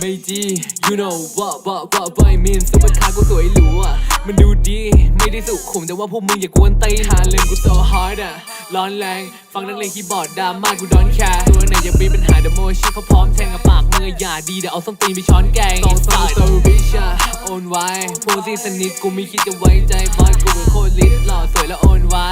ไม่จี you know what what what what I mean ซุปเปอร์คาร์กูสวยหรูอะ มันดูดี ไม่ได้สุขุมแต่ว่าพวกมึงอย่ากวนตีนหาเรื่องกู so hard อะ ร้อนแรง ฟังนักเลงคีย์บอร์ดดราม่ากูดอนแคร์ตัวไหนอย่ามีปัญหาเดโมชิเขาพร้อมแทงกับปากมึงออย่าดีเดี๋ยวเอาส้นตีนไปช้อนแกงสองสาวโซบิชอะโอนไว้ พวกที่สนิทกูไม่คิดจะไว้ใจบอยกูเป็นโคตรลิสหล่อสวยแล้วโอนไว้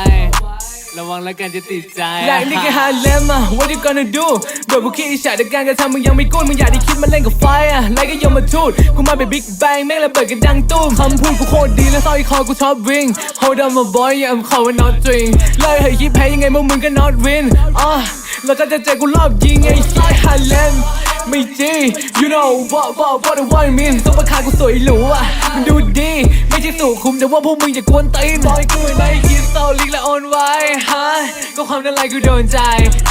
ระวังแล้วกันจะติดใจและไอ้นี่ก็ฮาเลมอะ what you gonna do โดยพวกขี้อิจฉาแต่การกระทำมึงยังไม่กู้มึงอยากได้คิดมาเล่นกับไฟอะไล่ก็ยมมาทูดกูมาเป็นบิ๊กแบงแม่งระเบิดกันดังตุ้มคำพูดกูโคตรดีและสร้อยคอกูชอบวิ่ง hold on my boy yeah I'm calling not drink เลยเฮ้ยคิดแพ้ยังไงพวกมึงก็ not win อะแล้วก็จะเจอกูรอบยิงไอ้ไอ้ฮาเลม ไม่จี you know what what what what I mean ซุปเปอร์คาร์กูสวยหรูอะมันดูดี ไม่ใช่สุขุมแต่ว่าพวกมึงอย่ากวนตีนบอยกูในคิดโตลิกและโอนไว้ฮะก็ความนั้นไรกูโดนใจ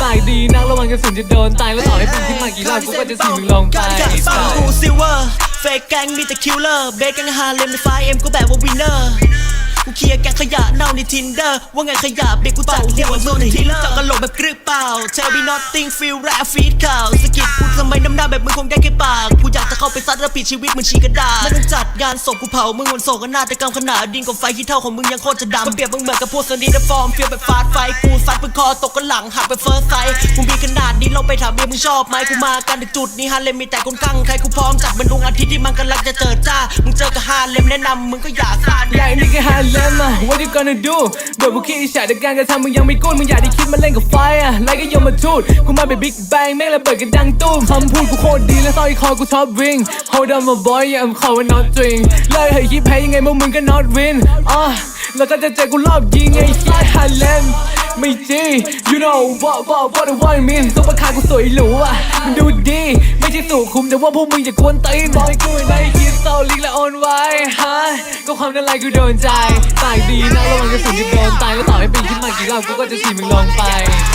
ปากดีนักระวังกระสุนจะโดนตายแล้วต่อให้ปืนขึ้นมากี่รอบกูก็จะสีมึงลงไปการที่ฟังกูซิลเวอร์เฟกแกงมีแต่คิลเลอร์เบสแกงฮาเลมในไฟเอ็มก็แบบว่าวินเนอร์กู เคลียร์แกงขยะเน่าในทินเดอร์ว่าไงขยะเบรกกูจัดเรียกว่าโซนทิลเลอร์จาะกระโหลกแบบกรึบเปล่า Tell me nothing feel rap feed ข่าวสกิดกูดทำไมน้ำหน้าแบบมึงคงได้แค่ปากกูอยากจะเข้าไปซัดระปิดชีวิตมึงชีกระดาษไม่ต้องจัดงานศพกูเผามึงวันโศกนาฏกรรมขนาดดินกับไฟที่เท่าของมึงยังโคตรจะดำก็เปรียบมึงเหมือนกับพวกสนิทฟอร์มเฟียลแบบฟาดไฟกูซัดมึงคอตกกันหลังหักไปเฟิร์สไซมึงมีขนาดนี้เราไปถามเมียมึงชอบไหมกูมากันถึงจุดนี้ฮาเลมมีแต่คนข้างใครกูพร้อมจัดมันดวงอาทิตย์ที่มันกำลังจะเจิดจ้ามึงเจอกับฮาเลมแนะนำมึงก็อย่าซาดและไอ้นี่ก็ฮาเลมอะ what you gonna do โดยผู้ขี้อิจฉาแต่การกระทำมึงยังไม่กู้มึงอยากได้คิดมาเล่นกับไฟอะไล่ก็ยมมาทูดกูมาเป็นบิ๊กแบงแม่งระเบิดกันดังตุ้มคำพูดกูโคตรดีและสร้อยคอกูชอบวิ่ง hold on my boy yeah I'm calling not drink เลยเฮ้ยคิดแพ้ยังไงมึงมึงก็ not win อะแล้วก็จะเจอกูรอบยิงไอ้ไอ้ฮาเลม ไม่จี you know what what what what I mean ซุปเปอร์คาร์กูสวยหรูอะมันดูดี ไม่ใช่สุขุมแต่ว่าพวกมึงอย่ากวนตีนบอยกูในคิดโตลิกและโอนไว้ฮะก็ความนั้นไรกูโดนใจปากดีนะระวังกระสุนจะโดนตายแล้วต่อให้ปีนขึ้นมากี่รอบกูก็จะถีมึงลงไป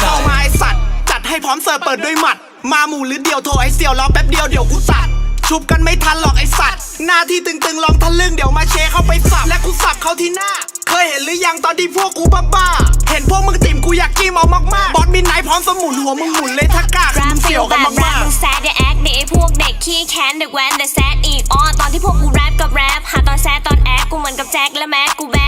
เข้ามาไอสัตว์จัดให้พร้อมเสิร์ฟเปิดด้วยหมัด มาหมู่หรือเดียวโทรไอเสี่ยวรอแป๊บเดียวเดี๋ยวกูตัดชุบกันไม่ทันหรอกไอสัตว์ หน้าที่ตึงๆลองทะลึ่งเดี๋ยวมาเชเข้าไปสับและกูสับเขาที่หน้า เคยเห็นหรือยังตอนที่พวกกูบ้า อยากจิ้มเอามากๆ บอสมินไนท์พร้อมสมุนหัวมึงหมุนเลยถ้ากล้าคือแรมึปงฟิเสี่ยลวแบกันบแรปมากมึงแซดอย่าแอคดิไอ้พวกเด็กขี้แค้นเด็กแว้นแต่แซดอีกอ๋อตอนที่พวกกูแรปกับแรปหาตอนแซดตอนแอคกูเหมือนกับแจ็คและแม็กกูแบ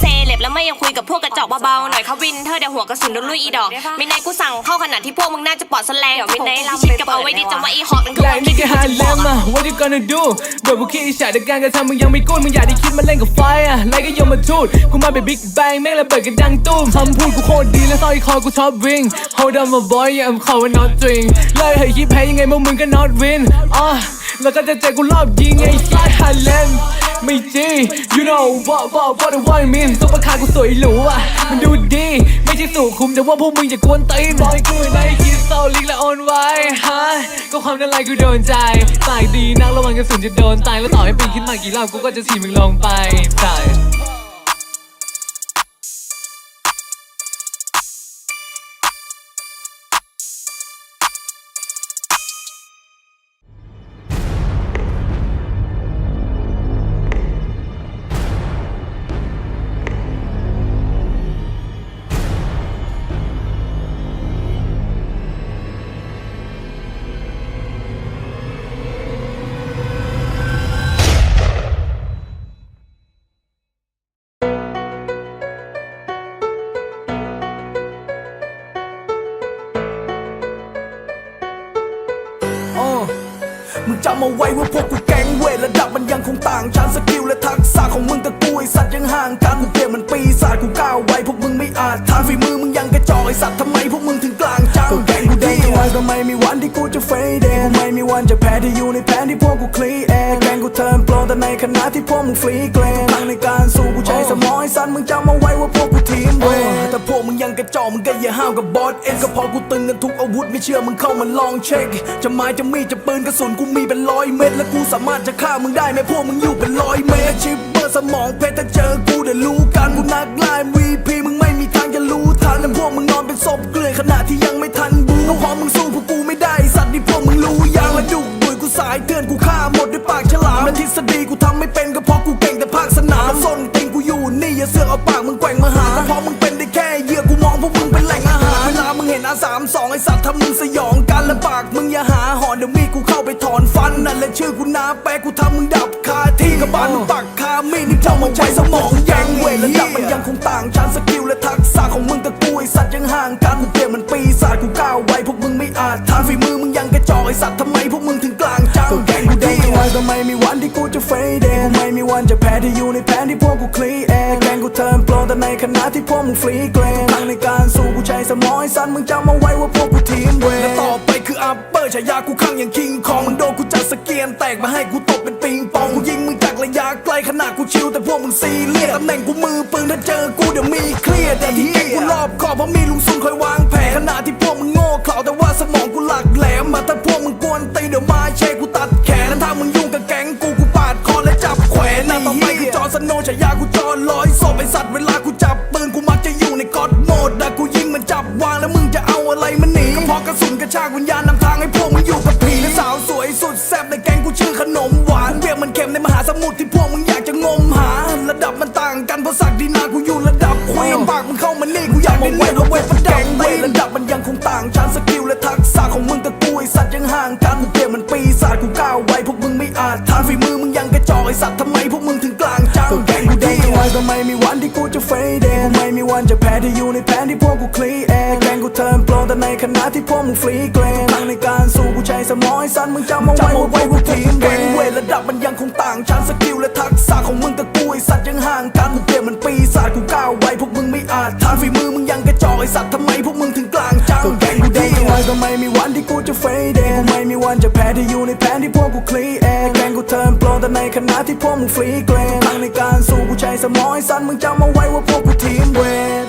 เซเลบแล้วไม่ยังคุยกับพวกกระจอกเบาๆหน่อยเขาวินเธอเดี๋ยวหัวกระสุนโดนลุยอีดอกมินไนกูสั่งเข้าขนาดที่พวกมึงน่าจะปลอดแสลงเดี๋ยวมินไนลำชิดกับเอาไว้ดิจำว่าอีหอกมันคือและความไอ้คินี่ดก็ที่ฮากูจะเลบอกมอะ what you gonna do โดยพวกขี้อิจฉาแต่การกระทำมึงยังไม่กู้มึงอยากได้คิดมาเล่นกับไฟอะไล่ก็ยมมาทูดกูมาเป็นบิ๊กแบงแม่งระเบิดกันดังตุ้มคำพูดกูโคตรดีและสร้อยคอกูชอบวิ่ง hold on my boy yeah I'm calling not drink เลยเฮ้ยคิดแพ้ยังไงพวกมึงก็ not win อะ แล้วก็จะเจอกูรอบยิงไอ้สายฮาเลมไม่จี you know what what what do I mean ซุปเปอร์คาร์กูสวยหรูอะ มันดูดี ไม่ใช่สุขุมแต่ว่าพวกมึงอย่ากวนตีนบอยกูในคิดโซลิกและโอนไว้ฮะ ก็ความนั้นไรกูโดนใจปากดีนักระวังกระสุนจะโดนตาย แล้วต่อให้ปีนขึ้นมากี่รอบกูก็จะฉีมึงลงไปใช่ มึงจำเอาไว้ว่าพวกกูแก๊งเวทระดับมันยังคงต่างชั้นสกิลและทักษะของมึงกับกูไอสัตว์ยังห่างกันกูเปรียบเหมันปีศาจกูก้าวไว้พวกมึงไม่อาจทานฝีมือมึงยังกระจอกไอสัตว์ทำไมพวกมึงถึงกลางจังก็แก๊งกูดีไว้ก็ไม่มีวันที่กูจะเฟดเองกูไม่มีวันจะแพ้ที่อยู่ในแผนที่พวกกูคลีเองแก๊งกูเทิร์นโปรแต่ในขณะที่พวกมึงฟรีเกรนทั้งในการสู้กูใช้สมองไอสัตว์มึงจำเอาไว้ว่าพวกกู ทีมเวแต่พวกมึงยังกระจอกมึงก็อย่าห้าวกับบอสเอ็นก็พอกูตึงกันทุกอาวุธไม่เชื่อมึงเข้ามาลองเช็ค จะไม้จะมีดจะปืนกระสุนกูมีเป็นร้อยเม็ดและกูสามารถจะฆ่ามึงได้แม้พวกมึงอยู่เป็นร้อยเมตรชิปเปอร์สมองเพชรถ้าเจอกูเดี๋ยวรู้กันกูนักล่า MVP มึงไม่มีทางจะรู้ทันแต่พวกมึงนอนเป็นศพเกลื่อนขณะที่ยังไม่ทันบูก็เพราะมึงสู้พวกกูไม่ได้สัตว์นี่พวกมึงรู้ยังและดุดุยกูสายเตือนกูฆ่าหมดด้วยปากฉลามและทฤษฎีกูทำไม่เป็นก็เพราะกูเก่งแต่ภาคสนามส้นติงกูอยู่นี่อย่าเสือกเอาปากมึง อนฟันนั่นแหละชื่อกูนาแปลกูทำมึงดับคาที่กับบานมึงปักคามีนี่เจ้ามึงใช้สมองยังเวและดับมันยังคงต่างชั้นสกิลและทักษะของมึงกับกูไอสัตว์ยังห่างกันเปลี่ยบมันปีศาจกูก้าวไวพวกมึงไม่อาจทานฝีมือมึงยังกระจอกไอสัตว์ทำไมพวกมึงถึงกลางจังแกงกูดีวันทำไมมีวันที่กูจะเฟเดย์กูไม่มีวันจะแพ้ที่อยู่ในแผนที่พวกกูคลีแอร์แกงกูเทิร์นปลอมแต่ในขณะที่พวกมึงฟรีเกรนทางในการสู้กูใช้สมองไอสัตว์มึงจำเอาไว้ว่าพวกกูทีม กมาให้กูตกเป็นปิงปอง กูยิงมึงจากระยะไกลขนาดกูชิวแต่พวกมึงซีเรียสตำแหน่งกูมือปืนถ้าเจอกูเดี๋ยวมีเคลียร์แต่ที่เก่งกูรอบขอบเพราะมีลุงซุนคอยวางแผนขณะที่พวกมึงโง่เขลาแต่ว่าสมองกูหลักแหลมมาถ้าพวกมึงกวนตีเดี๋ยวมาเช่กูตัดแขนแล้วถ้ามึงยุ่งกับแก๊งกูกูปาดคอและจับแขวนหน้าต่อไปคือจอร์นสโนว์ฉายากูจอร้อยศพไอสัตว์เวลากูจับปืนกูมักจะอยู่ในกอดโหมดนะกูยิงมันจับวางแล้วมึงจะเอาอะไรมันหนีก็เพาะกระสุนกระชากวิญญาณ นี่กูอยากได้เล่นเอาไว้ประดังเวยระดับมันยังคงต่างชั้นสกิลและทักษะของมึงกับกูไอสัตว์ยังห่างกันเปรียบมันปีศาจกูก้าวไวพวกมึงไม่อาจทานฝีมือมึงยังกระจอกไอสัตว์ทำไมพวกมึงถึงกลางจังแกงกูดีไว้ก็ไม่มีวันที่กูจะเฟดเองกูไม่มีวันจะแพ้ที่อยู่ในแผนที่พวกกูคลีเองแกงกูเทิร์นโปรแต่ในขณะที่พวกมึงฟรีเกรนทั้งในการสู้กูใช้สมองไอสัตว์มึงจำเอาไว้ว่าพวกกูทีมแกงเวทระดับมันยังคงต่างชั้นสกิลและทักษะของมึงกับกูไอสัตว์ยังห่างกัน สัตว์ทำไมพวกมึงถึงกลางจังก็แกงกูดีไว้ก็ไม่มีวันที่กูจะเฟดเองกูไม่มีวันจะแพ้ที่อยู่ในแผนที่พวกกูคลีเองแกงกูเทิร์นโปรแต่ในขณะที่พวกมึงฟรีเกรนทั้งในการสู้กูใช้สมองไอสัตว์มึงจำเอาไว้ว่าพวกกูทีมเวท